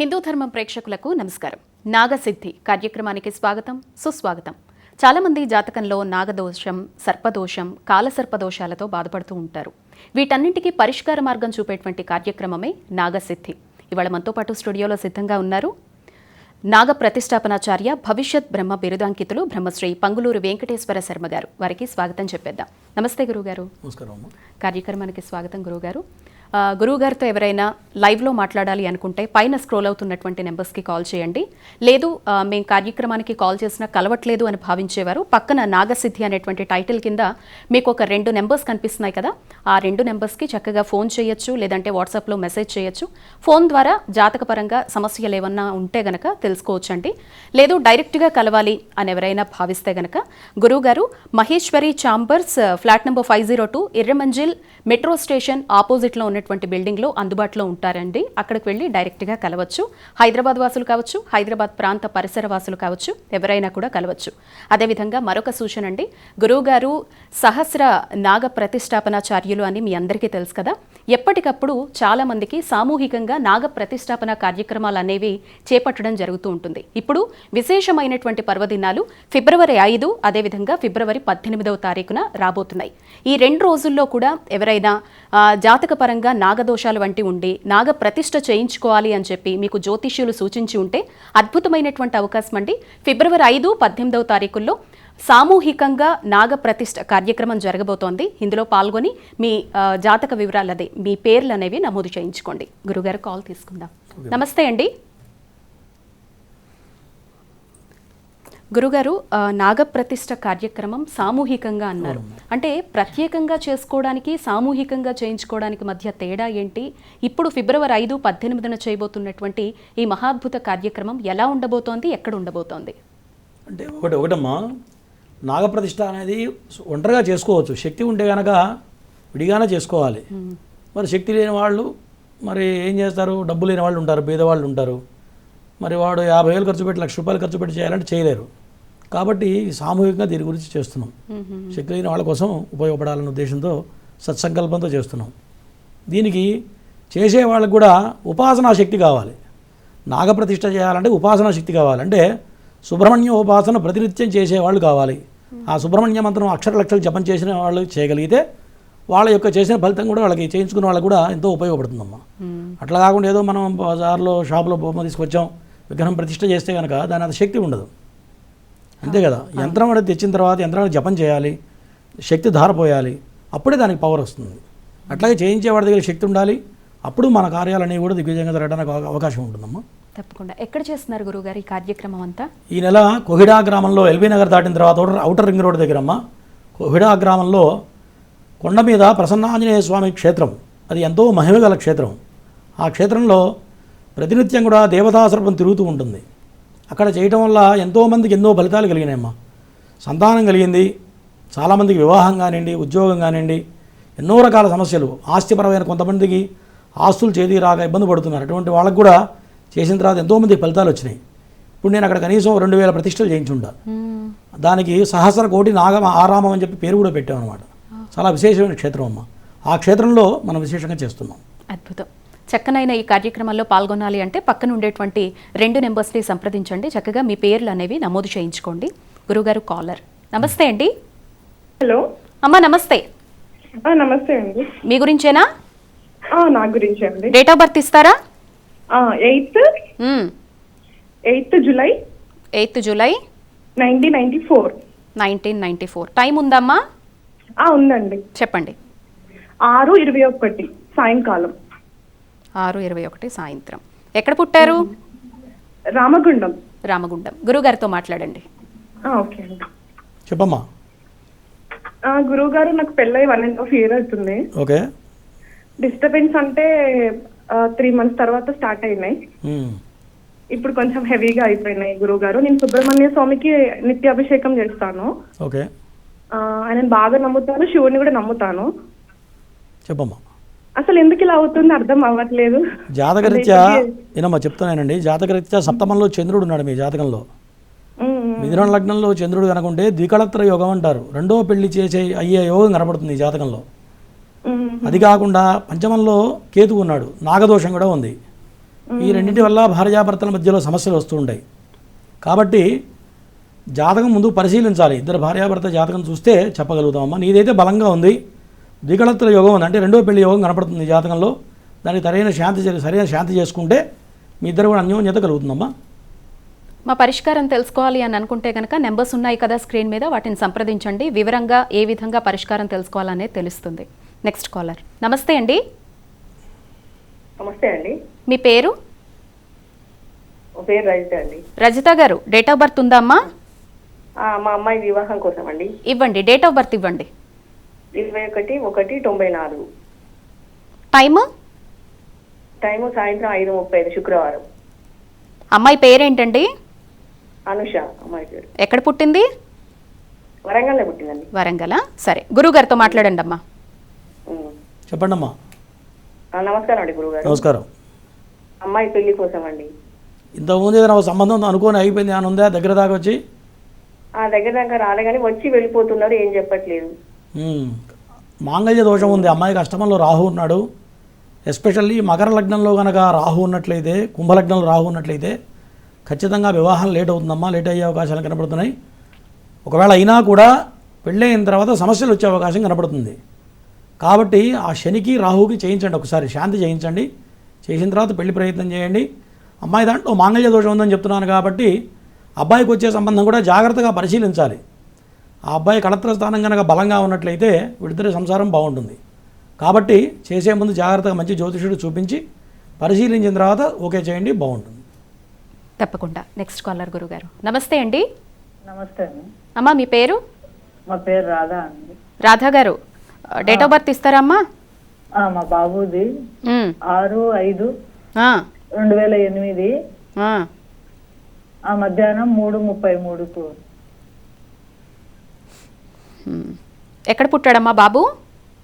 హిందూ ధర్మం ప్రేక్షకులకు నమస్కారం. నాగసిద్ధి కార్యక్రమానికి స్వాగతం సుస్వాగతం. చాలామంది జాతకంలో నాగదోషం సర్పదోషం కాలసర్పదోషాలతో బాధపడుతూ ఉంటారు. వీటన్నింటికీ పరిష్కార మార్గం చూపేటువంటి కార్యక్రమమే నాగసిద్ధి. ఇవాళ మనతో పాటు స్టూడియోలో సిద్ధంగా ఉన్నారు నాగ ప్రతిష్టాపనాచార్య భవిష్యత్ బ్రహ్మ బిరుదాంకితులు బ్రహ్మశ్రీ పంగులూరు వెంకటేశ్వర శర్మ గారు. వారికి స్వాగతం చెప్పేద్దాం. నమస్తే గురుగారు కార్యక్రమానికి స్వాగతం గురువుగారు. ఆ, గురువుగారితో ఎవరైనా లైవ్లో మాట్లాడాలి అనుకుంటే పైన స్క్రోల్ అవుతున్నటువంటి నెంబర్స్కి కాల్ చేయండి. లేదు మేము కార్యక్రమానికి కాల్ చేసినా కలవట్లేదు అని భావించేవారు. పక్కన నాగసిద్ధి అనేటువంటి టైటిల్ కింద మీకు ఒక రెండు నెంబర్స్ కనిపిస్తున్నాయి కదా. ఆ రెండు నెంబర్స్కి చక్కగా ఫోన్ చేయొచ్చు లేదంటే వాట్సాప్లో మెసేజ్ చేయొచ్చు. ఫోన్ ద్వారా జాతకపరంగా సమస్యలు ఏమన్నా ఉంటే గనక తెలుసుకోవచ్చండి. లేదు డైరెక్ట్గా కలవాలి అని ఎవరైనా భావిస్తే గనక గురువుగారు Maheshwari chambers flat number five zero two Erramanzil metro station ఆపోజిట్లో ఉన్నటువంటి బిల్డింగ్లో అందుబాటులో ఉంటారండి. అక్కడికి వెళ్ళి డైరెక్ట్గా కలవచ్చు. హైదరాబాద్ వాసులు కావచ్చు హైదరాబాద్ ప్రాంత పరిసర వాసులు కావచ్చు ఎవరైనా కూడా కలవచ్చు. అదేవిధంగా మరొక సూచన అండి. గురువుగారు సహస్ర నాగ ప్రతిష్టాపనాచార్యులు అని మీ అందరికీ తెలుసు కదా. ఎప్పటికప్పుడు చాలా మందికి సామూహికంగా నాగ ప్రతిష్టాపన కార్యక్రమాలు అనేవి చేపట్టడం జరుగుతూ ఉంటుంది. ఇప్పుడు విశేషమైనటువంటి పర్వదినాలు ఫిబ్రవరి ఐదు అదేవిధంగా ఫిబ్రవరి పద్దెనిమిదవ తారీఖున రాబోతున్నాయి. ఈ రెండు రోజుల్లో కూడా ఎవరైనా జాతకపరంగా జాతకపరంగా నాగదోషాలు వంటి ఉండి నాగ ప్రతిష్ఠ చేయించుకోవాలి అని చెప్పి మీకు జ్యోతిష్యులు సూచించి ఉంటే అద్భుతమైనటువంటి అవకాశం అండి. ఫిబ్రవరి ఐదు పద్దెనిమిదవ తారీఖుల్లో సామూహికంగా నాగ ప్రతిష్ఠ కార్యక్రమం జరగబోతోంది. ఇందులో పాల్గొని మీ జాతక వివరాలు అదే మీ పేర్లు అనేవి నమోదు చేయించుకోండి. గురుగారు కాల్ తీసుకుందాం. నమస్తే అండి. గురుగారు నాగప్రతిష్ఠ కార్యక్రమం సామూహికంగా అన్నారు. అంటే ప్రత్యేకంగా చేసుకోవడానికి సామూహికంగా చేయించుకోవడానికి మధ్య తేడా ఏంటి? ఇప్పుడు ఫిబ్రవరి ఐదు పద్దెనిమిదిన చేయబోతున్నటువంటి ఈ మహాద్భుత కార్యక్రమం ఎలా ఉండబోతోంది ఎక్కడ ఉండబోతోంది? అంటే ఒకటి ఒకటమ్మా నాగప్రతిష్ఠ అనేది ఒంటరిగా చేసుకోవచ్చు. శక్తి ఉంటే కనుక విడిగానే చేసుకోవాలి. మరి శక్తి లేని వాళ్ళు మరి ఏం చేస్తారు? డబ్బు లేని వాళ్ళు ఉంటారు పేదవాళ్ళు ఉంటారు. మరి వాడు యాభై వేలు ఖర్చు పెట్టి లక్ష రూపాయలు ఖర్చు పెట్టి చేయాలంటే చేయలేరు. కాబట్టి సామూహికంగా దీని గురించి చేస్తున్నాం. శక్తి లేని వాళ్ళ కోసం ఉపయోగపడాలనే ఉద్దేశంతో సత్సంకల్పంతో చేస్తున్నాం. దీనికి చేసే వాళ్ళకు కూడా ఉపాసనా శక్తి కావాలి. నాగప్రతిష్ఠ చేయాలంటే ఉపాసనా శక్తి కావాలి. అంటే సుబ్రహ్మణ్య ఉపాసన ప్రతినిత్యం చేసేవాళ్ళు కావాలి. ఆ సుబ్రహ్మణ్య మంత్రం అక్షర లక్షలు జపం చేసిన వాళ్ళు చేయగలిగితే వాళ్ళ యొక్క చేసిన ఫలితం కూడా వాళ్ళకి చేయించుకున్న వాళ్ళకి కూడా ఎంతో ఉపయోగపడుతుందమ్మా. అట్లా కాకుండా ఏదో మనం బజార్లో షాపులో బొమ్మ తీసుకొచ్చాం. విగ్రహం ప్రతిష్ఠ చేస్తే కనుక దాని అంత శక్తి ఉండదు. అంతే కదా? యంత్రం అనేది తెచ్చిన తర్వాత యంత్రానికి జపం చేయాలి శక్తి ధారపోయాలి అప్పుడే దానికి పవర్ వస్తుంది. అట్లాగే చేయించేవాడి దగ్గర శక్తి ఉండాలి అప్పుడు మన కార్యాలనేవి కూడా దిగ్విజయంగా జరగడానికి అవ- అవకాశం ఉంటుందమ్మా. తప్పకుండా. ఎక్కడ చేస్తున్నారు గురుగారు ఈ కార్యక్రమం అంతా? ఈ నెల కోహిడా గ్రామంలో ఎల్బీ నగర్ దాటిన తర్వాత ఔటర్ ఔటర్ రింగ్ రోడ్ దగ్గర అమ్మ కోహిడా గ్రామంలో కొండ మీద ప్రసన్నాంజనేయ స్వామి క్షేత్రం. అది ఎంతో మహిమగల క్షేత్రం. ఆ క్షేత్రంలో ప్రతినిత్యం కూడా దేవతాసర్పం తిరుగుతూ ఉంటుంది. అక్కడ చేయటం వల్ల ఎంతోమందికి ఎన్నో ఫలితాలు కలిగినాయమ్మా. సంతానం కలిగింది చాలామందికి వివాహం కానివ్వండి ఉద్యోగం కానివ్వండి ఎన్నో రకాల సమస్యలు. ఆస్తిపరమైన కొంతమందికి ఆస్తులు చేతి రాక ఇబ్బంది పడుతున్నారు. అటువంటి వాళ్ళకు కూడా చేసిన తర్వాత ఎంతోమందికి ఫలితాలు వచ్చినాయి. ఇప్పుడు నేను అక్కడ కనీసం రెండు వేల ప్రతిష్టలు చేయించుంటా. దానికి సహస్ర కోటి నాగమ ఆరామం అని చెప్పి పేరు కూడా పెట్టాం అనమాట చాలా విశేషమైన క్షేత్రం అమ్మ. ఆ క్షేత్రంలో మనం విశేషంగా చేస్తున్నాం. అద్భుతం. చక్కనైన ఈ కార్యక్రమంలో పాల్గొనాలి అంటే పక్కన ఉండేటువంటి రెండు నెంబర్స్ని సంప్రదించండి. చక్కగా మీ పేర్లు అనేవి నమోదు చేయించుకోండి. గురుగారు కాలర్. నమస్తే అండి. హలో. అమ్మ నమస్తే. నమస్తే అండి. మీ గురించేనా? నా గురించి అండి. డేట్ ఆఫ్ బర్త్ ఇస్తారా? Eighth? Eighth July? Eighth July? Nineteen ninety four. Nineteen ninety four. Time ఉందమ్మా? ఉందండి. చెప్పండి. ఆరు ఇరవై ఒకటి సాయంకాలం. ఆరు ఇరవై ఒకటి సాయంత్రం. ఎక్కడ పుట్టారు? రామగుండం. రామగుండం. గురుగారితో మాట్లాడండి. ఆ, ఓకే అండి. చెప్పమ్మా. గురువు గారు నాకు పెళ్ళై వన్ అండ్ హాఫ్ ఇయర్ అవుతుంది. ఓకే. డిస్టర్బెన్స్ అంటే త్రీ మంత్స్ తర్వాత స్టార్ట్ అయినాయి. ఇప్పుడు కొంచెం హెవీగా అయిపోయినాయి గురువు గారు నేను సుబ్రహ్మణ్య స్వామికి నిత్యాభిషేకం చేస్తాను. ఓకే. ఆ, ఆయనను బాగా నమ్ముతాను శివుని కూడా నమ్ముతాను. చెప్పమ్మా. అసలు ఎందుకు ఇలా అవుతుంది? అర్థం అవ్వట్లేదు. జాతకరీత్యా ఏనమ్మా చెప్తానేనండి జాతకరీత్యా సప్తమంలో చంద్రుడు ఉన్నాడు మీ జాతకంలో. మిథున లగ్నంలో చంద్రుడు కనుకుంటే ద్వికళత్ర యోగం అంటారు. రెండో పెళ్ళి చేసే అయ్యే యోగం కనబడుతుంది ఈ జాతకంలో. అది కాకుండా పంచమంలో కేతు ఉన్నాడు. నాగదోషం కూడా ఉంది. ఈ రెండింటి వల్ల భార్యాభర్తల మధ్యలో సమస్యలు వస్తూ ఉంటాయి. కాబట్టి జాతకం ముందు పరిశీలించాలి. ఇద్దరు భార్యాభర్త జాతకం చూస్తే చెప్పగలుగుతామమ్మా. నీదైతే బలంగా ఉంది. ద్వికళత్తుల యోగం ఉంది అంటే రెండో పెళ్ళి యోగం కనపడుతుంది జాతకంలో. దానికి సరైన శాంతి సరైన శాంతి చేసుకుంటే మీ ఇద్దరు కూడా అన్యోన్యత కలుగుతుందమ్మా. మా పరిష్కారం తెలుసుకోవాలి అని అనుకుంటే కనుక నెంబర్స్ ఉన్నాయి కదా స్క్రీన్ మీద వాటిని సంప్రదించండి. వివరంగా ఏ విధంగా పరిష్కారం తెలుసుకోవాలనేది తెలుస్తుంది. Next caller. నమస్తే అండి. నమస్తే అండి. మీ పేరు? మా పేరు రజిత అండి. రజిత గారు డేట్ ఆఫ్ బర్త్ ఉందా అమ్మా? మా అమ్మాయి వివాహం కోసం అండి ఇవ్వండి డేట్ ఆఫ్ బర్త్ ఇవ్వండి. ఇరవై ఒకటి ఒకటి తొంభై నాలుగు. టైము? టైము సాయంత్రం ఐదు ముప్పై ఐదు శుక్రవారం. అమ్మాయి పేరేంటండి? అనుష అమ్మాయి పేరు. ఎక్కడ పుట్టింది? వరంగల్లో పుట్టిందండి. వరంగల? సరే గురుగారితో మాట్లాడండి అమ్మా. చెప్పండి అమ్మా నమస్కారం అండి గురుగారు నమస్కారం. అమ్మాయి పెళ్ళి కోసం అండి ఇంతకుముందు ఏదైనా సంబంధం అనుకోని అయిపోయింది అని ఉందా? దగ్గర దాకా వచ్చి? ఆ దగ్గర దాకా రాలే కానీ వచ్చి వెళ్ళిపోతున్నారు ఏం చెప్పట్లేదు. మాంగళ్య దోషం ఉంది. అమ్మాయి అష్టమంలో రాహు ఉన్నాడు. ఎస్పెషల్లీ మకర లగ్నంలో కనుక రాహు ఉన్నట్లయితే కుంభలగ్నంలో రాహు ఉన్నట్లయితే ఖచ్చితంగా వివాహం లేట్ అవుతుందమ్మా. లేట్ అయ్యే అవకాశాలు కనపడుతున్నాయి ఒకవేళ అయినా కూడా పెళ్ళైన తర్వాత సమస్యలు వచ్చే అవకాశం కనపడుతుంది కాబట్టి ఆ శనికి రాహుకి చేయించండి ఒకసారి. శాంతి చేయించండి. చేసిన తర్వాత పెళ్ళి ప్రయత్నం చేయండి. అమ్మాయి దాంట్లో మాంగళ్య దోషం ఉందని చెప్తున్నాను కాబట్టి అబ్బాయికి వచ్చే సంబంధం కూడా జాగ్రత్తగా పరిశీలించాలి. ఆ అబ్బాయి కళత్ర స్థానం కనుక బలంగా ఉన్నట్లయితే వీడిద్దరి సంసారం బాగుంటుంది. కాబట్టి చేసే ముందు జాగ్రత్తగా మంచి జ్యోతిషుడు చూపించి పరిశీలించిన తర్వాత ఓకే చేయండి బాగుంటుంది. తప్పకుండా. నెక్స్ట్ కాలర్ గురుగారు. నమస్తే అండి. నమస్తే అండి. అమ్మా మీ పేరు? మా పేరు రాధా అండి. రాధా గారు డేట్ ఆఫ్ బర్త్ ఇస్తారా అమ్మా ఆ, మా బాబుది ఆరు ఐదు ఆ, రెండు వేల ఎనిమిది. ఆ. ఆ మధ్యాహ్నం మూడు ముప్పై మూడుకు. ఎక్కడ పుట్టాడమ్మా బాబు?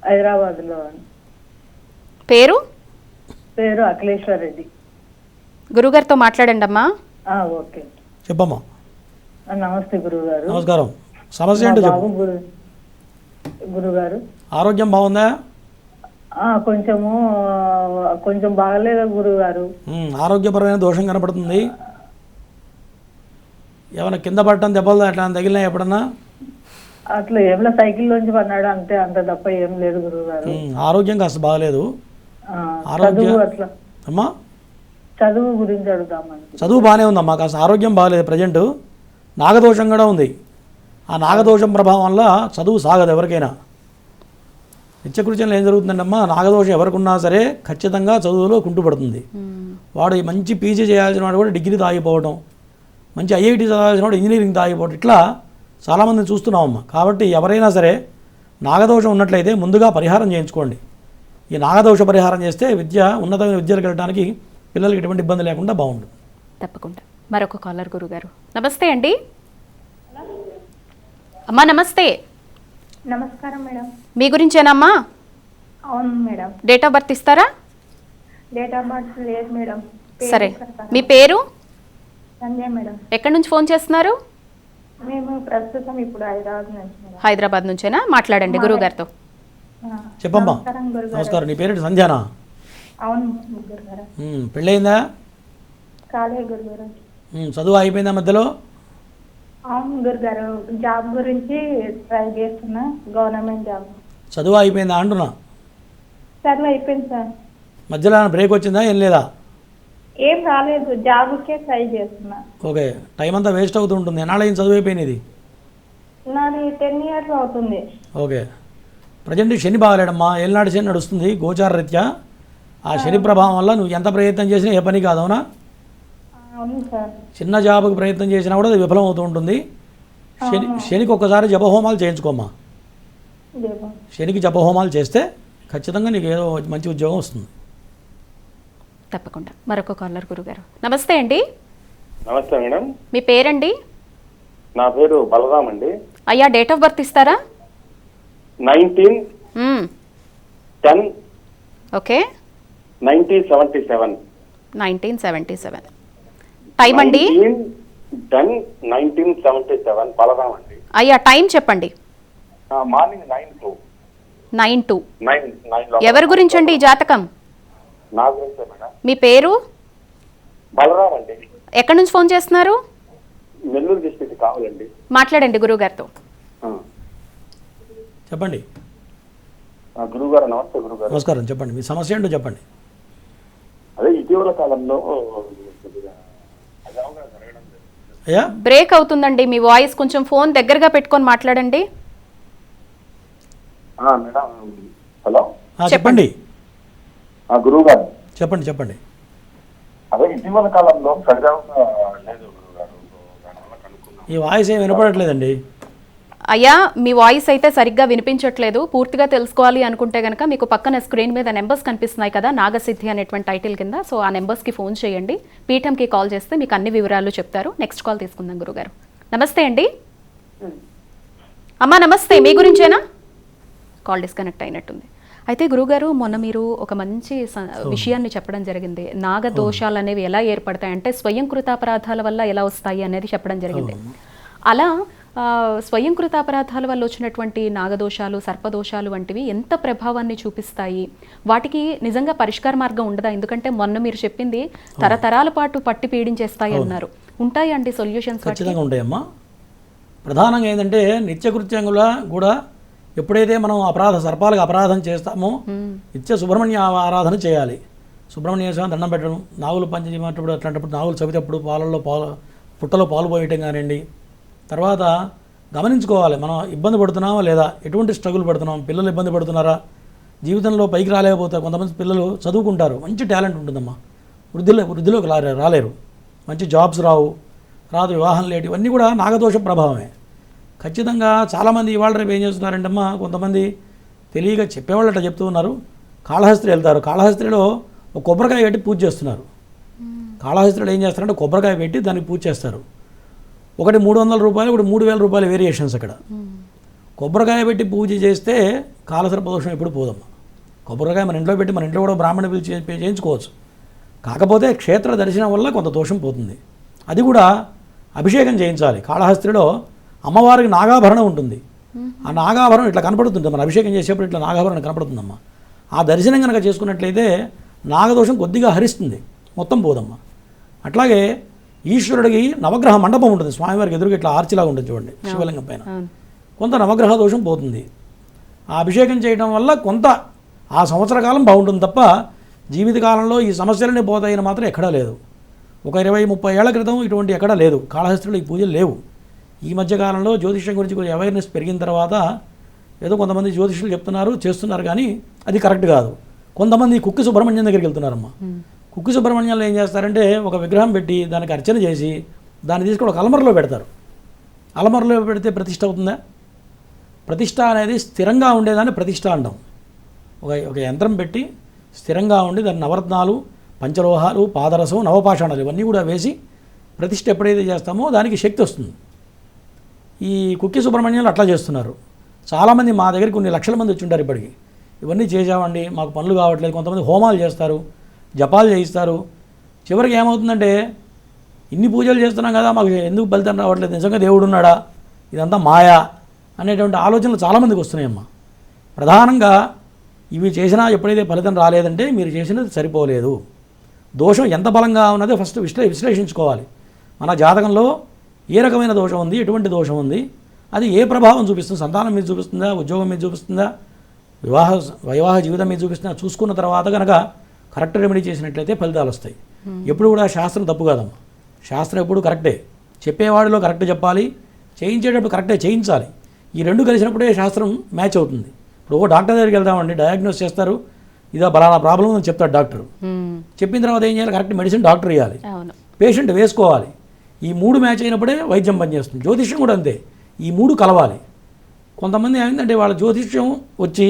హైదరాబాద్లో. అండి. పేరు? పేరు అఖిలేశ్వర్ రెడ్డి గురుగారితో మాట్లాడండి అమ్మా ఆ, ఓకే. చెప్పమ్మా. నమస్తే గురుగారు. నమస్కారం. సమస్య ఏంటో చెప్పు. గురుగారు. ఆరోగ్యం బాగుందా? ఆ, కొంచెము కొంచెం బాగలేదు గురుగారు? ఆరోగ్యపరమైన దోషం కనపడుతుంది. ఏమైనా కింద పడటం దెబ్బలు అట్లా తగిలినా ఎప్పుడన్నా? అట్లా ఏమిలా సైకిల్లోంచి పన్నాడు అంతే అంత తప్ప ఏం లేదు ఉమ్, ఆరోగ్యం కాస్త బాగలేదు. ఆ, ఆరోగ్య- చదువు అట్లా. అమ్మా? చదువు గురించి అడుగుదామని చదువు బాగానే ఉందమ్మా కాస్త ఆరోగ్యం బాగాలేదు ప్రజెంట్. నాగదోషం కూడా ఉంది. ఆ నాగదోషం ప్రభావం వల్ల చదువు సాగదు ఎవరికైనా. నిత్యకృత్యంలో ఏం జరుగుతుందంటమ్మా నాగదోషం ఎవరికి ఉన్నా సరే ఖచ్చితంగా చదువులో కుంటుపడుతుంది. వాడు ఈ మంచి పీజీ చేయాల్సిన వాడు కూడా డిగ్రీ తాగిపోవడం మంచి ఐఐటి చదవాల్సిన వాడు ఇంజనీరింగ్ తాగిపోవడం ఇట్లా చాలామందిని చూస్తున్నామమ్మా కాబట్టి ఎవరైనా సరే నాగదోషం ఉన్నట్లయితే ముందుగా పరిహారం చేయించుకోండి. ఈ నాగదోష పరిహారం చేస్తే విద్య ఉన్నతమైన విద్యలకు వెళ్ళడానికి పిల్లలకి ఎటువంటి ఇబ్బంది లేకుండా బాగుంటుంది తప్పకుండా. మరొక కాలర్ గురుగారు. నమస్తే అండి. అమ్మా నమస్తే. నమస్కారం మేడం. మీ గురించేనమ్మా? అవును మేడం. డేట్ ఆఫ్ బర్త్ ఇస్తారా? డేట్ ఆఫ్ బర్త్ లేదు మేడం. సరే? మీ పేరు? సంజయ్ మేడం. ఎక్కడి నుంచి ఫోన్ చేస్తున్నారు? మేము ప్రస్తుతం ఇప్పుడు హైదరాబాద్ నుంచి హైదరాబాద్ నుంచేనా? మాట్లాడండి గురువుగారితో. ఆ, చెప్పమ్మా. నమస్కారం గురుగారు. నమస్కారం. నీ పేరేంటి? సంధ్యానా? అవును గురుగారు. పెళ్ళయిందా? కాలే గురుగారు. ఉమ్, చదువు అయిపోయిందా మధ్యలో? అవును గురుగారు. జాబ్ గురించి ట్రై చేస్తున్నా. Government job. చదువు అయిపోయిందా అంటున్నా? సర్లే అయిపోయింది సార్. మధ్యలో బ్రేక్ వచ్చిందా? ఏం లేదా? ఏం రాలేదు జాబ్కే ట్రై చేస్తున్నా. ఓకే టైం అంతా వేస్ట్ అవుతూ ఉంటుంది. ఎన్నాళ్ళు చదువు అయిపోయినది నాది టెన్ ఇయర్స్ అవుతుంది. ఓకే. ప్రజెంట్ శని బాగాలేడమ్మా. ఏళ్ళనాడు శని నడుస్తుంది గోచార రీత్యా ఆ. శని ప్రభావం వల్ల నువ్వు ఎంత ప్రయత్నం చేసినా ఏ పని కాదు అవునా? ఆ, అవును సార్. చిన్న జాబ్కి ప్రయత్నం చేసినా కూడా అది విఫలం అవుతూ ఉంటుంది. శని శనికి ఒక్కసారి జపహోమాలు చేయించుకోమ్మా. శనికి జపహోమాలు చేస్తే ఖచ్చితంగా నీకు ఏదో మంచి ఉద్యోగం వస్తుంది. తప్పకుండా. మరొక కాలర్ గురుగారు. నమస్తే అండి. నమస్తే మేడం. మీ పేరండి? నా పేరు బలరాం అండి. అయ్యా డేట్ ఆఫ్ బర్త్ ఇస్తారా? Nineteen. Ten okay. Nineteen seventy seven. Nineteen seventy seven. Time అండి? Ten nineteen seventy seven. Balaram అండి. అయ్యా టైం చెప్పండి. Morning nine two. Nine two. ఎవరి గురించండి ఈ జాతకం? గురించే మీ పేరు? బలరాం అండి. ఎక్కడి నుంచి ఫోన్ చేస్తున్నారు? నెల్లూరు డిస్ట్రిక్ట్ కావాలండి. మాట్లాడండి గురువుగారితో. ఆ. చెప్పండి. ఆ, గురువుగారు నమస్తే గురుగారు నమస్కారం చెప్పండి. మీ సమస్య ఏంటో చెప్పండి. అదే ఇటీవల కాలంలో. అయ్యా? బ్రేక్ అవుతుందండి. మీ వాయిస్ కొంచెం ఫోన్ దగ్గరగా పెట్టుకొని మాట్లాడండి. ఆ, మేడం హలో? చెప్పండి. ఆ, గురువు గారు. చెప్పండి చెప్పండి. అదే ఇటీవల కాలంలో లేదు ఈ వాయిస్ ఏం వినపడట్లేదండి. అయ్యా మీ వాయిస్ అయితే సరిగ్గా వినిపించట్లేదు. పూర్తిగా తెలుసుకోవాలి అనుకుంటే కనుక మీకు పక్కన స్క్రీన్ మీద నెంబర్స్ కనిపిస్తున్నాయి కదా నాగసిద్ధి అనేటువంటి టైటిల్ కింద. సో ఆ నెంబర్స్కి ఫోన్ చేయండి. పీఠంకి కాల్ చేస్తే మీకు అన్ని వివరాలు చెప్తారు. నెక్స్ట్ కాల్ తీసుకుందాం గురుగారు. నమస్తే అండి. అమ్మా నమస్తే. మీ గురించేనా? కాల్ డిస్కనెక్ట్ అయినట్టుంది. అయితే గురుగారు మొన్న మీరు ఒక మంచి విషయాన్ని చెప్పడం జరిగింది. నాగ దోషాలు అనేవి ఎలా ఏర్పడతాయి అంటే స్వయం కృతాపరాధాల వల్ల ఎలా వస్తాయి అనేది చెప్పడం జరిగింది. అలా స్వయం కృతాపరాధాల వల్ల వచ్చినటువంటి నాగదోషాలు సర్పదోషాలు వంటివి ఎంత ప్రభావాన్ని చూపిస్తాయి? వాటికి నిజంగా పరిష్కార మార్గం ఉండదా? ఎందుకంటే మొన్న మీరు చెప్పింది తరతరాల పాటు పట్టి పీడించేస్తాయి అన్నారు. ఉంటాయండి సొల్యూషన్స్ ఖచ్చితంగా ఉంటాయమ్మా. ప్రధానంగా ఏంటంటే నిత్యకృత్యంగా కూడా ఎప్పుడైతే మనం అపరాధ సర్పాలకు అపరాధం చేస్తామో నిత్య సుబ్రహ్మణ్య ఆరాధన చేయాలి. సుబ్రహ్మణ్య స్వామి దండం పెట్టడం నాగులు పంచజీమప్పుడు అట్లాంటప్పుడు నాగులు చవితప్పుడు పాలల్లో పాలు పుట్టలో పాలు పోయటం కానివ్వండి. తర్వాత గమనించుకోవాలి మనం ఇబ్బంది పడుతున్నామా లేదా? ఎటువంటి స్ట్రగుల్ పడుతున్నాం? పిల్లలు ఇబ్బంది పడుతున్నారా? జీవితంలో పైకి రాలేకపోతారు కొంతమంది పిల్లలు చదువుకుంటారు. మంచి టాలెంట్ ఉంటుందమ్మా. వృద్ధిలో వృద్ధిలోకి రాలే రాలేరు. మంచి జాబ్స్ రావు. రాదు వివాహం లేటు ఇవన్నీ కూడా నాగదోష ప్రభావమే. ఖచ్చితంగా చాలామంది ఇవాళ రేపు ఏం చేస్తున్నారంటే అమ్మా కొంతమంది తెలియక చెప్పేవాళ్ళు అట్లా చెప్తూ ఉన్నారు. కాళహస్త్రి వెళ్తారు. కాళహస్త్రిలో ఒక కొబ్బరికాయ పెట్టి పూజ చేస్తున్నారు. కాళహస్త్రిలో ఏం చేస్తారంటే కొబ్బరికాయ పెట్టి దానికి పూజ చేస్తారు. ఒకటి మూడు వందల రూపాయలు ఒకటి మూడు వేల రూపాయల వేరియేషన్స్ అక్కడ. కొబ్బరికాయ పెట్టి పూజ చేస్తే కాలసర్ప దోషం ఎప్పుడు పోదమ్మా? కొబ్బరికాయ మన ఇంట్లో పెట్టి మన ఇంట్లో కూడా బ్రాహ్మణ పిలిచి చేయించుకోవచ్చు. కాకపోతే క్షేత్ర దర్శనం వల్ల కొంత దోషం పోతుంది. అది కూడా అభిషేకం చేయించాలి. కాళహస్త్రిలో అమ్మవారికి నాగాభరణం ఉంటుంది. ఆ నాగాభరణం ఇట్లా కనపడుతుంది మన అభిషేకం చేసేప్పుడు ఇట్లా నాగాభరణం కనపడుతుందమ్మా. ఆ దర్శనం కనుక చేసుకున్నట్లయితే నాగదోషం కొద్దిగా హరిస్తుంది. మొత్తం పోదమ్మా. అట్లాగే ఈశ్వరుడికి నవగ్రహ మండపం ఉంటుంది. స్వామివారికి ఎదురుగా ఇట్లా ఆర్చిలాగా ఉంటుంది చూడండి శివలింగం పైన. కొంత నవగ్రహ దోషం పోతుంది. ఆ అభిషేకం చేయడం వల్ల కొంత ఆ సంవత్సర కాలం బాగుంటుంది తప్ప జీవితకాలంలో ఈ సమస్యలనే పోతాయని మాత్రం ఎక్కడా లేదు. ఒక ఇరవై ముప్పై ఏళ్ళ క్రితం ఇటువంటి ఎక్కడా లేదు. కాళహస్తిలో ఈ పూజలు లేవు. ఈ మధ్య కాలంలో జ్యోతిష్యం గురించి కొంచెం అవేర్నెస్ పెరిగిన తర్వాత ఏదో కొంతమంది జ్యోతిష్యులు చెప్తున్నారు చేస్తున్నారు కానీ అది కరెక్ట్ కాదు. కొంతమంది కుక్కి సుబ్రహ్మణ్యం దగ్గరికి వెళ్తున్నారమ్మా. కుక్కి సుబ్రహ్మణ్యంలో ఏం చేస్తారంటే ఒక విగ్రహం పెట్టి దానికి అర్చన చేసి దాన్ని తీసుకొని ఒక అలమరలో పెడతారు. అలమరలో పెడితే ప్రతిష్ట అవుతుందా? ప్రతిష్ట అనేది స్థిరంగా ఉండేదాన్ని ప్రతిష్ట అంటాం. ఒక ఒక యంత్రం పెట్టి స్థిరంగా ఉండి దాని నవరత్నాలు పంచలోహాలు పాదరసం నవపాషాణాలు ఇవన్నీ కూడా వేసి ప్రతిష్ట ఎప్పుడైతే చేస్తామో దానికి శక్తి వస్తుంది. ఈ కుక్కి సుబ్రహ్మణ్యంలో అట్లా చేస్తున్నారు. చాలామంది మా దగ్గర కొన్ని లక్షల మంది వచ్చి ఉంటారు ఇప్పటికి. ఇవన్నీ చేసామండి మాకు పనులు కావట్లేదు కొంతమంది హోమాలు చేస్తారు జపాలు చేయిస్తారు. చివరికి ఏమవుతుందంటే ఇన్ని పూజలు చేస్తున్నాం కదా మాకు ఎందుకు ఫలితం రావట్లేదు నిజంగా దేవుడు ఉన్నాడా ఇదంతా మాయా అనేటువంటి ఆలోచనలు చాలామందికి వస్తున్నాయమ్మా. ప్రధానంగా ఇవి చేసినా ఎప్పుడైతే ఫలితం రాలేదంటే మీరు చేసినది సరిపోలేదు. దోషం ఎంత బలంగా ఉన్నదో ఫస్ట్ విశ్లే విశ్లేషించుకోవాలి. మన జాతకంలో ఏ రకమైన దోషం ఉంది ఎటువంటి దోషం ఉంది అది ఏ ప్రభావం చూపిస్తుంది సంతానం మీద చూపిస్తుందా ఉద్యోగం మీద చూపిస్తుందా వివాహ వైవాహ జీవితం మీద చూపిస్తుందా చూసుకున్న తర్వాత కనుక కరెక్ట్ రెమెడీ చేసినట్లయితే ఫలితాలు వస్తాయి. ఎప్పుడు కూడా శాస్త్రం తప్పు కాదమ్మా. శాస్త్రం ఎప్పుడు కరెక్టే. చెప్పేవాడిలో కరెక్ట్ చెప్పాలి చేయించేటప్పుడు కరెక్టే చేయించాలి. ఈ రెండు కలిసినప్పుడే శాస్త్రం మ్యాచ్ అవుతుంది. ఇప్పుడు ఓ డాక్టర్ దగ్గరికి వెళ్దామండి డయాగ్నోస్ చేస్తారు ఇదో బలానా ప్రాబ్లం అని చెప్తాడు డాక్టర్. మ్మ్. చెప్పిన తర్వాత ఏం చేయాలి కరెక్ట్ మెడిసిన్ డాక్టర్ ఇవ్వాలి పేషెంట్ వేసుకోవాలి. ఈ మూడు మ్యాచ్ అయినప్పుడే వైద్యం పనిచేస్తుంది. జ్యోతిష్యం కూడా అంతే. ఈ మూడు కలవాలి. కొంతమంది ఏమైందంటే వాళ్ళ జ్యోతిష్యం వచ్చి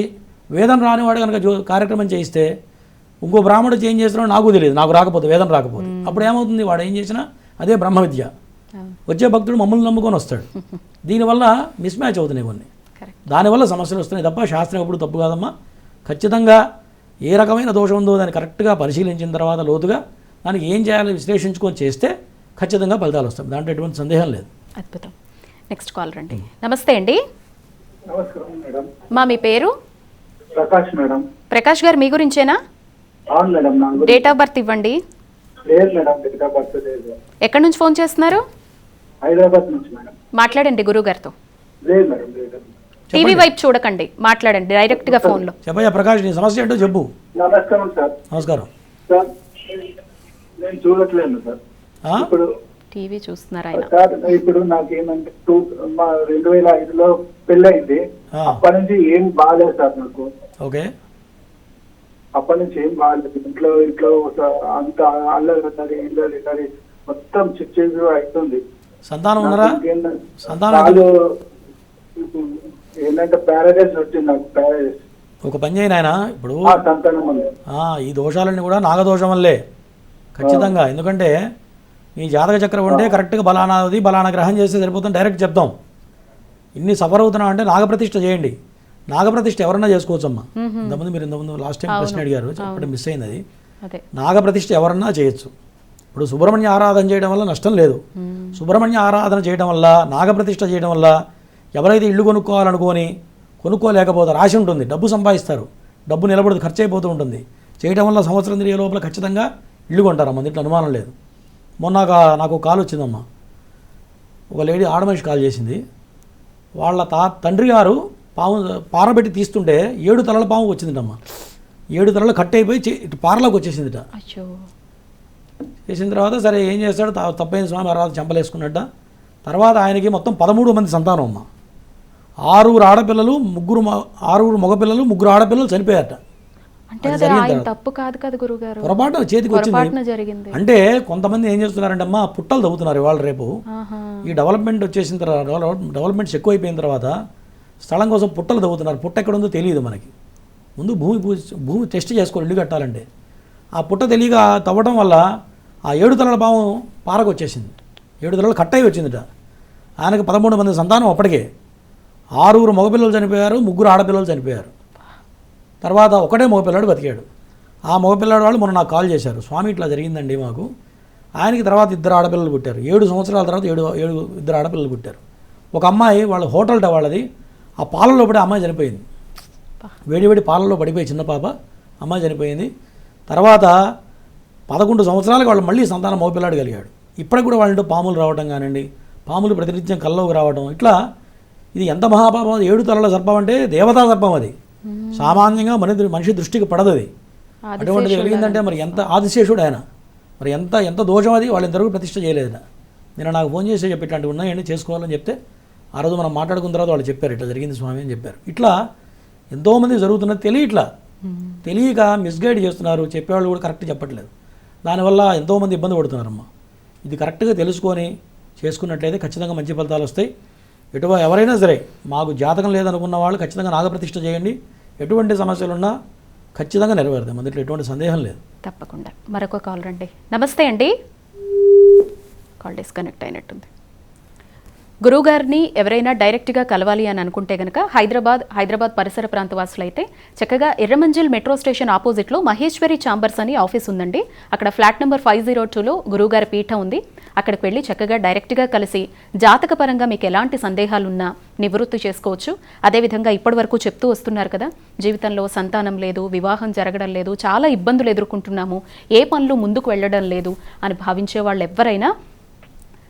వేదం రానివాడు కనుక జ్యో కార్యక్రమం చేయిస్తే ఇంకో బ్రాహ్మణుడు చేంజ్ చేస్తున్నాడో నాకు తెలియదు. నాకు రాకపోతే వేదం రాకపోతే. అప్పుడు ఏమవుతుంది? వాడు ఏం చేసినా అదే బ్రహ్మ విద్య వచ్చే భక్తుడు మమ్మల్ని నమ్ముకొని వస్తాడు. దీనివల్ల మిస్ మ్యాచ్ అవుతున్నాయి కరెక్ట్ దానివల్ల సమస్యలు వస్తున్నాయి తప్ప శాస్త్రం ఎప్పుడు తప్పు కాదమ్మా. ఖచ్చితంగా ఏ రకమైన దోషం ఉందో దాన్ని కరెక్ట్గా పరిశీలించిన తర్వాత లోతుగా దానికి ఏం చేయాలో విశ్లేషించుకొని చేస్తే ఖచ్చితంగా ఫలితాలు వస్తాయి. దాంట్లో ఎటువంటి సందేహం లేదు. అద్భుతం. నెక్స్ట్ కాల్ రండి. నమస్తే అండి. నమస్కారం మేడం. మా మీ పేరు? ప్రకాష్ మేడం. ప్రకాష్ గారు మీ గురించేనా? అవును మేడం నా గురించి. డేట్ ఆఫ్ బర్త్ ఇవ్వండి. లేదు మేడం ఎక్కడి నుంచి ఫోన్ చేస్తున్నారు? హైదరాబాద్ నుంచి మేడం. మాట్లాడండి గురువు గారితో. లేదు మేడం లేదు. టీవీ వైపు చూడకండి. మాట్లాడండి డైరెక్ట్గా ఫోన్లో చెప్పయ్యా ప్రకాష్ నీ సమస్య ఏంటో చెప్పు. నమస్కారం సార్. నమస్కారం. సార్ నేను చూడట్లేదు సార్? ఇప్పుడు టీవీ చూస్తున్నారు ఆయన? సార్ ఇప్పుడు నాకేమంటే టూ మా రెండు వేల ఐదులో పెళ్ళయింది. అప్పటి నుంచి ఏం బాగాలేదు సార్ నాకు. ఓకే. అప్పటి నుంచి ఏం బాగాలేదు. ఇంట్లో ఇంట్లో ఒక- అంత అల్లరి ఇల్లరి ఇల్లరి మొత్తం చిచ్చేసి అవుతుంది. సంతానం ఉన్నారా? సంతానం ఏంటంటే ప్యారడైస్ వచ్చింది నాకు ప్యారడైస్ ఒక పని చేయను ఆయన ఇప్పుడు ఆ సంతానం ఉంది. ఆ, ఈ దోషాలన్నీ కూడా నాగదోషం వల్లే. ఖచ్చితంగా ఎందుకంటే మీ జాతక చక్రం ఉంటే కరెక్ట్గా బలానాది బలానా గ్రహం చేస్తే సరిపోతుంది డైరెక్ట్ చెప్తాం ఇన్ని సఫర్ అవుతున్నాం అంటే నాగప్రతిష్ఠ చేయండి. నాగప్రతిష్ఠ ఎవరన్నా చేసుకోవచ్చమ్మా. ఇంతకుముందు మీరు ఇంతకుముందు లాస్ట్ టైం ప్రశ్న అడిగారు చెప్పడం మిస్ అయింది అది. నాగప్రతిష్ఠ ఎవరన్నా చేయొచ్చు. ఇప్పుడు సుబ్రహ్మణ్య ఆరాధన చేయడం వల్ల నష్టం లేదు. సుబ్రహ్మణ్య ఆరాధన చేయడం వల్ల నాగప్రతిష్ఠ చేయడం వల్ల ఎవరైతే ఇల్లు కొనుక్కోవాలనుకొని కొనుక్కోలేకపోతే రాసి ఉంటుంది. డబ్బు సంపాదిస్తారు. డబ్బు నిలబడదు ఖర్చు అయిపోతూ ఉంటుంది. చేయడం వల్ల సంవత్సరం తిరిగే లోపల ఖచ్చితంగా ఇల్లు కొంటారమ్మా. దీంట్లో అనుమానం లేదు. మొన్న నాకు కాల్ వచ్చిందమ్మా. ఒక లేడీ ఆడ మనిషి కాల్ చేసింది. వాళ్ళ తా తండ్రి గారు పాము పారబెట్టి తీస్తుంటే ఏడు తలల పాము వచ్చిందిటమ్మా. ఏడు తలలు కట్ అయిపోయి ఇటు పారలోకి వచ్చేసిందిట. చేసిన తర్వాత సరే ఏం చేస్తాడు? తప్పైన స్వామి తర్వాత చంపలేసుకున్నట్ట. తర్వాత ఆయనకి మొత్తం పదమూడు మంది సంతానం అమ్మ ఆరుగురు ఆడపిల్లలు ముగ్గురు ఆరుగురు మగపిల్లలు ముగ్గురు ఆడపిల్లలు చనిపోయారట. అంటే అది అది జరిగిన ఆయన తర్వాత. తప్పు కాదు కదా గురువు గారు పొరపాటు చేతికి వచ్చింది. జరిగింది. అంటే కొంతమంది ఏం చేస్తున్నారంటే అమ్మా పుట్టలు తవ్వుతున్నారు ఇవాళ రేపు. ఈ డెవలప్మెంట్ వచ్చేసిన తర్వాత డెవలప్- డెవలప్మెంట్స్ ఎక్కువైపోయిన తర్వాత స్థలం కోసం పుట్టలు తవ్వుతున్నారు. పుట్ట ఎక్కడ ఉందో తెలియదు మనకి. ముందు భూమి భూమి టెస్ట్ చేసుకోవాలి ఇల్లు కట్టాలంటే. ఆ పుట్ట తెలియక తవ్వడం వల్ల ఆ ఏడు తలల పాము పారకు వచ్చేసింది ఏడు తలలు కట్ అయి వచ్చిందిట. ఆయనకు పదమూడు మంది సంతానం అప్పటికే. ఆరుగురు మగపిల్లలు చనిపోయారు ముగ్గురు ఆడపిల్లలు చనిపోయారు. తర్వాత ఒకటే మగపిల్లాడు బతికాడు. ఆ మగపిల్లాడు వాళ్ళు మొన్న నాకు కాల్ చేశారు. స్వామి ఇట్లా జరిగిందండి మాకు. ఆయనకి తర్వాత ఇద్దరు ఆడపిల్లలు పుట్టారు. ఏడు సంవత్సరాల తర్వాత ఏడు ఏడు ఇద్దరు ఆడపిల్లలు పుట్టారు. ఒక అమ్మాయి వాళ్ళ హోటల్ వాళ్ళది. ఆ పాలల్లో పడి అమ్మాయి చనిపోయింది. వేడి వేడి పాలల్లో పడిపోయి చిన్న పాప అమ్మాయి చనిపోయింది. తర్వాత పదకొండు సంవత్సరాలకు వాళ్ళు మళ్ళీ సంతానం మగపిల్లాడు కలిగాడు. ఇప్పటికి కూడా వాళ్ళంటూ పాములు రావడం కానివ్వండి పాములు ప్రతినిత్యం కల్లోకి రావడం ఇట్లా ఇది ఎంత మహాపాపం అది? ఏడు తలల సర్పం అంటే దేవతా సర్పం అది. సామాన్యంగా మన మనిషి దృష్టికి పడదు అది. అటువంటిది కలిగిందంటే మరి ఎంత ఆదిశేషుడు ఆయన? మరి ఎంత ఎంత దోషం అది? వాళ్ళు ఇంతవరకు ప్రతిష్ట చేయలేదు నేను నాకు ఫోన్ చేసి చెప్పి ఇట్లాంటివి ఉన్నాయండి చేసుకోవాలని చెప్తే ఆ రోజు మనం మాట్లాడుకున్న తర్వాత వాళ్ళు చెప్పారు ఇట్లా జరిగింది స్వామి అని చెప్పారు. ఇట్లా ఎంతోమంది జరుగుతున్నది తెలియట్లా తెలియక మిస్గైడ్ చేస్తున్నారు చెప్పేవాళ్ళు కూడా కరెక్ట్ చెప్పట్లేదు. దానివల్ల ఎంతోమంది ఇబ్బంది పడుతున్నారమ్మా. ఇది కరెక్ట్గా తెలుసుకొని చేసుకున్నట్లయితే ఖచ్చితంగా మంచి ఫలితాలు వస్తాయి. ఎటువ ఎవరైనా సరే మాకు జాతకం లేదనుకున్న వాళ్ళు ఖచ్చితంగా నాగప్రతిష్ఠ చేయండి. ఎటువంటి సమస్యలున్నా ఖచ్చితంగా నెరవేరుదాం అందులో ఎటువంటి సందేహం లేదు. తప్పకుండా. మరొక కాల్ రండి. నమస్తే అండి. కాల్ డిస్కనెక్ట్ అయినట్టుంది. గురువుగారిని ఎవరైనా డైరెక్ట్గా కలవాలి అని అనుకుంటే గనక హైదరాబాద్ హైదరాబాద్ పరిసర ప్రాంత వాసులైతే చక్కగా ఎర్రమంజిల్ మెట్రో స్టేషన్ ఆపోజిట్లో మహేశ్వరి ఛాంబర్స్ అని ఆఫీస్ ఉందండి. అక్కడ ఫ్లాట్ నెంబర్ ఫైవ్ జీరో టూలో గురువుగారి పీఠం ఉంది. అక్కడికి వెళ్ళి చక్కగా డైరెక్ట్గా కలిసి జాతక పరంగా మీకు ఎలాంటి సందేహాలున్నా నివృత్తి చేసుకోవచ్చు. అదేవిధంగా ఇప్పటి వరకు చెప్తూ వస్తున్నారు కదా జీవితంలో సంతానం లేదు వివాహం జరగడం లేదు చాలా ఇబ్బందులు ఎదుర్కొంటున్నాము ఏ పనులు ముందుకు వెళ్ళడం లేదు అని భావించే వాళ్ళు ఎవరైనా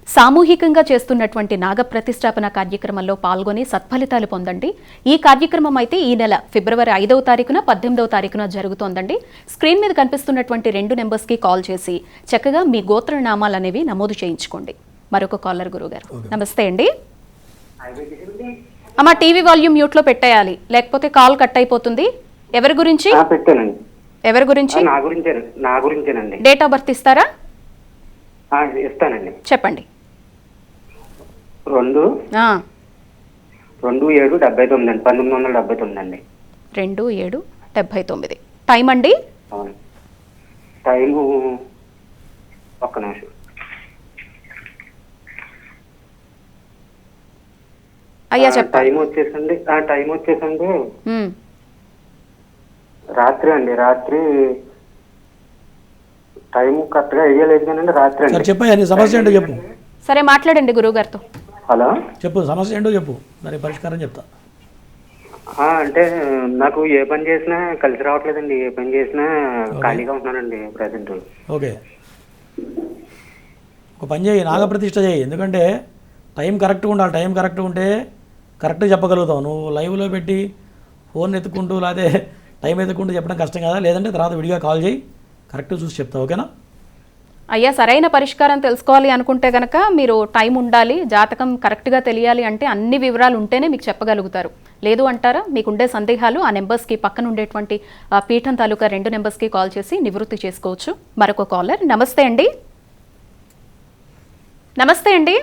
సామూహికంగా చేస్తున్నటువంటి నాగ ప్రతిష్టాపన కార్యక్రమంలో పాల్గొని సత్ఫలితాలు పొందండి. ఈ కార్యక్రమం అయితే ఈ నెల ఫిబ్రవరి ఐదవ తారీఖున పద్దెనిమిదవ తారీఖున జరుగుతోందండి. స్క్రీన్ మీద కనిపిస్తున్నటువంటి రెండు నెంబర్స్కి కాల్ చేసి చక్కగా మీ గోత్ర నామాలు అనేవి నమోదు చేయించుకోండి. మరొక కాలర్ గురుగారు. నమస్తే అండి. అమ్మ టీవీ వాల్యూమ్ మ్యూట్లో పెట్టేయాలి. లేకపోతే కాల్ కట్ అయిపోతుంది. ఎవరి గురించి? ఎవరి గురించి? ఆ, నా గురించే నా గురించేనండి. డేట్ ఆఫ్ బర్త్ ఇస్తారా? ఇస్తానండి. చెప్పండి. రెండు. రెండు ఏడు డెబ్బై తొమ్మిది అండి. పంతొమ్మిది వందల డెబ్బై తొమ్మిది అండి. రెండు ఏడు డెబ్భై తొమ్మిది. టైం అండి? అవును. టైము ఒక్క నిమిషం. అయ్యా చెప్పండి. టైం వచ్చేసండి ఆ టైం వచ్చేసండి రాత్రి అండి. రాత్రి టైం కరెక్ట్గా ఐడియా లేదు కానీ రాత్రి సరే అండి చెప్పయ్యా నీ సమస్య ఏంటో చెప్పు. సరే మాట్లాడండి గురువుగారితో. హలో? చెప్పు సమస్య ఏంటో చెప్పు. దాని పరిష్కారం చెప్తా. అంటే నాకు ఏ పని చేసినా కలిసి రావట్లేదండి. ఏ పని చేసినా ఖాళీగా ఉంటున్నానండి ప్రజెంట్. ఓకే. ఒక పని చేయి నాగప్రతిష్ఠ చేయి. ఎందుకంటే టైం కరెక్ట్గా ఉండాలి. టైం కరెక్ట్గా ఉంటే కరెక్ట్గా చెప్పగలుగుతావు. నువ్వు లైవ్లో పెట్టి ఫోన్ ఎత్తుకుంటూ లేకపోతే టైం ఎత్తుకుంటూ చెప్పడం కష్టం కదా. లేదంటే తర్వాత విడిగా కాల్ చేయి. కరెక్ట్గా చూసి చెప్తావు. ఓకేనా? అయ్యా సరైన పరిష్కారం తెలుసుకోవాలి అనుకుంటే కనుక మీరు టైం ఉండాలి జాతకం కరెక్ట్గా తెలియాలి అంటే అన్ని వివరాలు ఉంటేనే మీకు చెప్పగలుగుతారు. లేదు అంటారా? మీకు ఉండే సందేహాలు ఆ నెంబర్స్కి పక్కన ఉండేటువంటి ఆ పీఠం తాలూకా రెండు నెంబర్స్కి కాల్ చేసి నివృత్తి చేసుకోవచ్చు. మరొక కాలర్. నమస్తే అండి. నమస్తే అండి.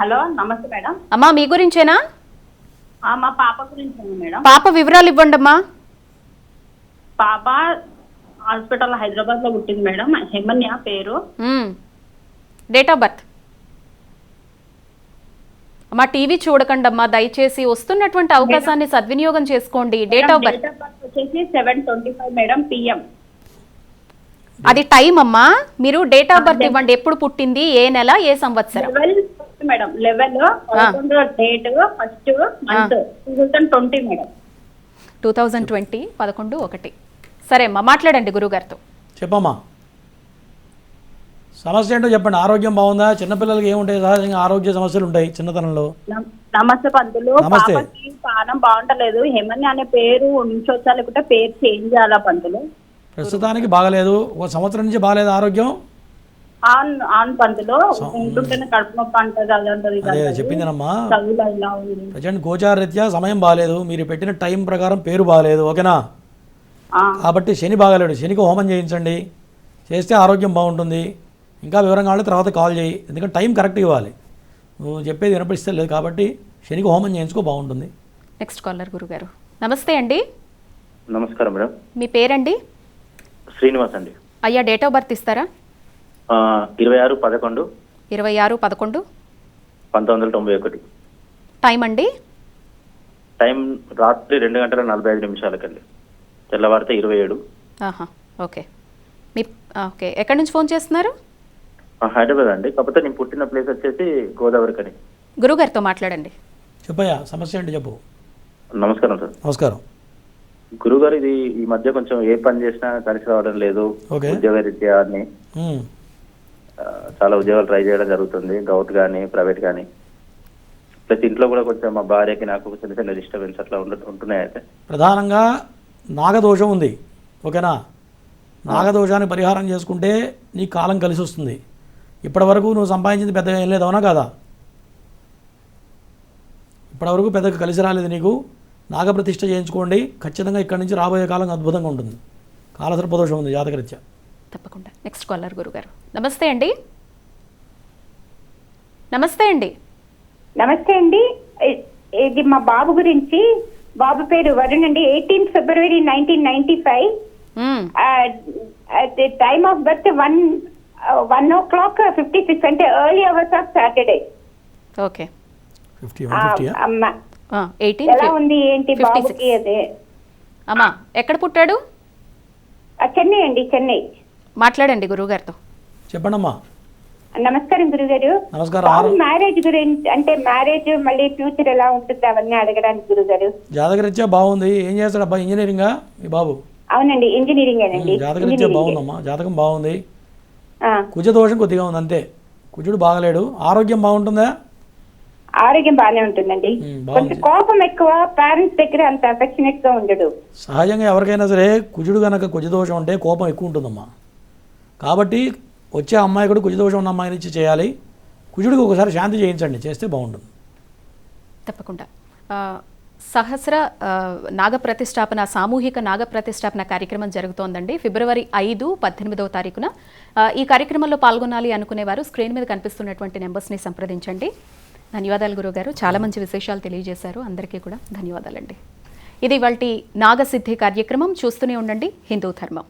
హలో నమస్తే మేడం. అమ్మా మీ గురించేనా? మా పాప గురించి మేడం? పాప వివరాలు ఇవ్వండి అమ్మా పాప హాస్పిటల్ హైదరాబాద్లో పుట్టింది మేడం. హేమన్య పేరు. డేట్ ఆఫ్ బర్త్ అమ్మా టీవీ చూడకండి అమ్మా దయచేసి వస్తున్నటువంటి అవకాశాన్ని సద్వినియోగం చేసుకోండి. డేట్ ఆఫ్ బర్త్ వచ్చేసి seven twenty five madam PM అది టైం అమ్మా. మీరు డేట్ ఆఫ్ బర్త్ ఇవ్వండి. ఎప్పుడు పుట్టింది? ఏ నెల? ఏ సంవత్సరం? Madam eleven date first month two thousand twenty madam two thousand twenty పదకొండు ఒకటి. సరే అమ్మా మాట్లాడండి గురుగారితో చెప్పమ్మా. సమస్య ఏంటో చెప్పండి. ఆరోగ్యం బాగుందా? చిన్నపిల్లలకి ఏముంటాయి? సహజంగా ఆరోగ్య సమస్యలు ఉంటాయి చిన్నతనంలో. నమ- నమస్తే పంతులు. నమస్తే. బాగుంటలేదు. హేమన్య అనే పేరు ఉంచొచ్చా? లేకుంటే పేరు చేంజ్ చేయాలా పంతులు? ప్రస్తుతానికి బాగలేదు. ఒక సంవత్సరం నుంచి బాగలేదు ఆరోగ్యం. ఆన్ ఆన్ పంతులు. ఉంటుంటేనే కడుపు నొప్పి అంటది అది అంటది అదే. చెప్పిందనమ్మా. ప్రజెంట్ గోచారరీత్యా సమయం బాగాలేదు. మీరు పెట్టిన టైం ప్రకారం పేరు బాగాలేదు. ఓకేనా? కాబట్టి శని బాగాలేడు. శనికి హోమం చేయించండి. చేస్తే ఆరోగ్యం బాగుంటుంది. ఇంకా వివరంగా కావాలి తర్వాత కాల్ చేయి. ఎందుకంటే టైం కరెక్ట్ ఇవ్వాలి. నువ్వు చెప్పేది వినపడిస్తే లేదు కాబట్టి శనికి హోమం చేయించుకో బాగుంటుంది. నెక్స్ట్ కాలర్ గురుగారు. నమస్తే అండి. నమస్కారం మేడం. మీ పేరండి? శ్రీనివాస్ అండి. అయ్యా డేట్ ఆఫ్ బర్త్ ఇస్తారా? ఇరవై ఆరు పదకొండు. ఇరవై ఆరు పదకొండు. పంతొమ్మిది వందల తొంభై ఒకటి. టైం అండి? టైం రాత్రి రెండు గంటల నలభై ఐదు నిమిషాలకండి. తెల్లవారితే ఇరవై ఏడు. ఆహా ఓకే. మీ ఓకే. ఎక్కడి నుంచి ఫోన్ చేస్తున్నారు? హైదరాబాద్ అండి. కాకపోతే నేను పుట్టిన ప్లేస్ వచ్చేసి గోదావరి కని. గురుగారితో మాట్లాడండి. చెప్పయ్యా సమస్య ఏంటి చెప్పు. నమస్కారం సార్. నమస్కారం. గురుగారు ఇది ఈ మధ్య కొంచెం ఏ పని చేసినా కలిసి రావడం లేదు. ఉద్యోగ రీత్యా అని. చాలా ఉద్యోగాలు ట్రై చేయడం జరుగుతుంది. గౌట్ కానీ ప్రైవేట్ కానీ ప్లస్ ఇంట్లో కూడా కొంచెం మా భార్యకి నాకు చిన్న చిన్న డిస్టర్బెన్స్ అట్లా ఉంటున్నాయి అయితే. ప్రధానంగా నాగదోషం ఉంది. ఓకేనా? నాగదోషాన్ని పరిహారం చేసుకుంటే నీ కాలం కలిసి వస్తుంది. ఇప్పటివరకు నువ్వు సంపాదించింది పెద్దగా ఏం లేదు అవునా కదా? ఇప్పటివరకు పెద్దగా కలిసి రాలేదు నీకు. నాగప్రతిష్ఠ చేయించుకోండి. ఖచ్చితంగా ఇక్కడి నుంచి రాబోయే కాలం అద్భుతంగా ఉంటుంది. కాలసర్పదోషం ఉంది జాతకరీత్యా. తప్పకుండా. నెక్స్ట్ కాలర్ గురుగారు. నమస్తే అండి. నమస్తే అండి. నమస్తే అండి. ఇది మా బాబు గురించి బాబు పేరు వరుణ్ అండి. Eighteen February nineteen ninety five. The time of birth one one o'clock fifty six అంటే early hours of Saturday okay ఎలా ఉంది ఏంటి ఫిఫ్టీ బాబుకి అదే? అమ్మా ఎక్కడ పుట్టాడు? చెన్నై అండి చెన్నై. మాట్లాడండి గురుగారితో చెప్పండమ్మా. నమస్కారం గురుగారు. నమస్కారం. మ్యారేజ్ గురించి అంటే మ్యారేజ్ మళ్ళీ ఫ్యూచర్ ఎలా ఉంటుంది అవన్నీ అడగడానికి గురుగారు. జాతకరీత్యా బాగుంది. ఏం చేస్తాడు అబ్బా? ఇంజనీరింగా మీ బాబు? అవునండి ఇంజనీరింగ్ అండి జాతకరీత్యా బాగుందమ్మా. జాతకం బాగుంది. కుజ దోషం కొద్దిగా ఉంది అంతే. కుజుడు బాగలేడు. ఆరోగ్యం బాగుంటుందా? ఆరోగ్యం బాగానే ఉంటుందండి. కొంచెం కోపం ఎక్కువ పేరెంట్స్ దగ్గర అంత అఫెక్షనేట్గా ఉండడు. సహజంగా ఎవరికైనా సరే కుజుడు కనుక కుజదోషం ఉంటే కోపం ఎక్కువ ఉంటుందమ్మా. కాబట్టి వచ్చే అమ్మాయి కూడా కుజదోషం ఉన్న అమ్మాయిని ఇచ్చి చేయాలి. కుజుడికి ఒకసారి శాంతి చేయించండి చేస్తే బాగుంటుంది. తప్పకుండా. సహస్ర నాగ ప్రతిష్టాపన సామూహిక నాగ ప్రతిష్టాపన కార్యక్రమం జరుగుతోందండి. ఫిబ్రవరి ఐదు పద్దెనిమిదవ తారీఖున. ఈ కార్యక్రమంలో పాల్గొనాలి అనుకునేవారు స్క్రీన్ మీద కనిపిస్తున్నటువంటి నెంబర్స్ని సంప్రదించండి. ధన్యవాదాలు గురుగారు చాలా మంచి విశేషాలు తెలియజేశారు. అందరికీ కూడా ధన్యవాదాలండి. ఇది ఇవాళ నాగసిద్ధి కార్యక్రమం. చూస్తూనే ఉండండి. హిందూ ధర్మం.